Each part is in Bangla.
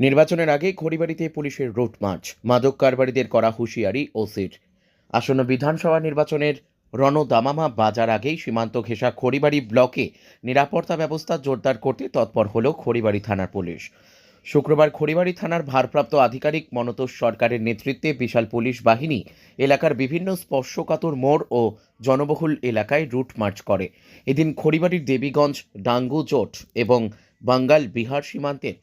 নির্বাচনের আগে খড়িবাড়িতে পুলিশের রুট মার্চ, মাদক কারবারিদের করা হুঁশিয়ারি ওসির। আসন্ন বিধানসভা নির্বাচনের রণদামামা বাজার আগেই সীমান্ত ঘেঁষা খড়িবাড়ি ব্লকে নিরাপত্তা ব্যবস্থা জোরদার করতে তৎপর হল খড়িবাড়ি থানার পুলিশ। শুক্রবার খড়িবাড়ি থানার ভারপ্রাপ্ত আধিকারিক মনতোষ সরকারের নেতৃত্বে বিশাল পুলিশ বাহিনী এলাকার বিভিন্ন স্পর্শকাতর মোড় ও জনবহুল এলাকায় রুট মার্চ করে। এদিন খড়িবাড়ির দেবীগঞ্জ, ডাঙ্গু জোট এবং বাঙ্গাল বিহার সীমান্তের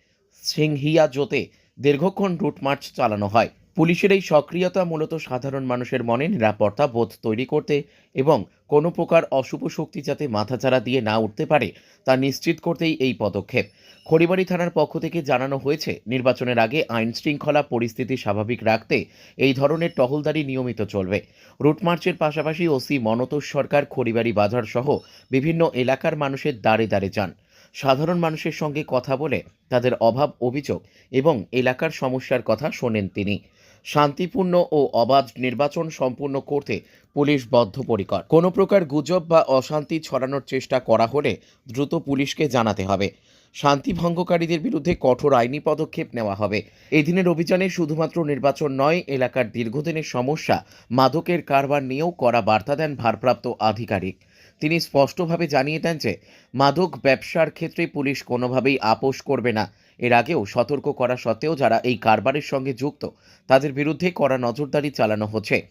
সিংহিয়া জোতে দীর্ঘক্ষণ রুট মার্চ চালানো হয়। পুলিশের এই সক্রিয়তা মূলত সাধারণ মানুষের মনে নিরাপত্তা বোধ তৈরি করতে এবং কোনো প্রকার অশুভ শক্তি যাতে মাথাচাড়া দিয়ে না উঠতে পারে তা নিশ্চিত করতেই এই পদক্ষেপ। খড়িবাড়ি থানার পক্ষ থেকে জানানো হয়েছে, নির্বাচনের আগে আইন শৃঙ্খলা পরিস্থিতি স্বাভাবিক রাখতে এই ধরনের টহলদারি নিয়মিত চলবে। রুট মার্চের পাশাপাশি ওসি মনতোষ সরকার খড়িবাড়ি বাজার সহ বিভিন্ন এলাকার মানুষের দ্বারে দ্বারে যান। সাধারণ মানুষের সঙ্গে কথা বলে তাদের অভাব, অভিযোগ এবং এলাকার সমস্যার কথা শোনেন তিনি। শান্তিপূর্ণ ও অবাধ নির্বাচন সম্পূর্ণ করতে পুলিশ বদ্ধপরিকর। কোনো প্রকার গুজব বা অশান্তি ছড়ানোর চেষ্টা করা হলে দ্রুত পুলিশকে জানাতে হবে। শান্তি ভঙ্গকারীদের বিরুদ্ধে কঠোর আইনি পদক্ষেপ নেওয়া হবে। এদিনের অভিযানে শুধুমাত্র নির্বাচন নয়, এলাকার দীর্ঘদিনের সমস্যা, মাদকের কারবার নিয়েও করা বার্তা দেন ভারপ্রাপ্ত আধিকারিক। তিনি স্পষ্টভাবে জানিয়ে দেন যে, মাদক ব্যবসার ক্ষেত্রে পুলিশ কোনোভাবেই আপোষ করবে না। এর আগেও সতর্ক করা সত্ত্বেও যারা এই কারবারের সঙ্গে যুক্ত, তাদের বিরুদ্ধে কড়া নজরদারি চালানো হচ্ছে।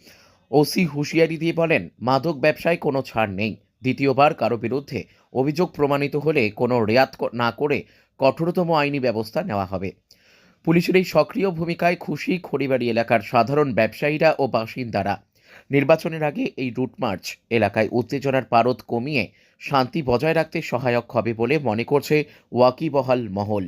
ওসি হুঁশিয়ারি দিয়ে বলেন, মাদক ব্যবসায় কোনো ছাড় নেই। দ্বিতীয়বার কারও বিরুদ্ধে অভিযোগ প্রমাণিত হলে কোনো রেয়াত না করে কঠোরতম আইনি ব্যবস্থা নেওয়া হবে। পুলিশের এই সক্রিয় ভূমিকায় খুশি খড়িবাড়ি এলাকার সাধারণ ব্যবসায়ীরা ও বাসিন্দারা। নির্বাচনের আগে এই রুটমার্চ এলাকায় উত্তেজনার পারদ কমিয়ে শান্তি বজায় রাখতে সহায়ক হবে বলে মনে করছে ওয়াকিবহাল মহল।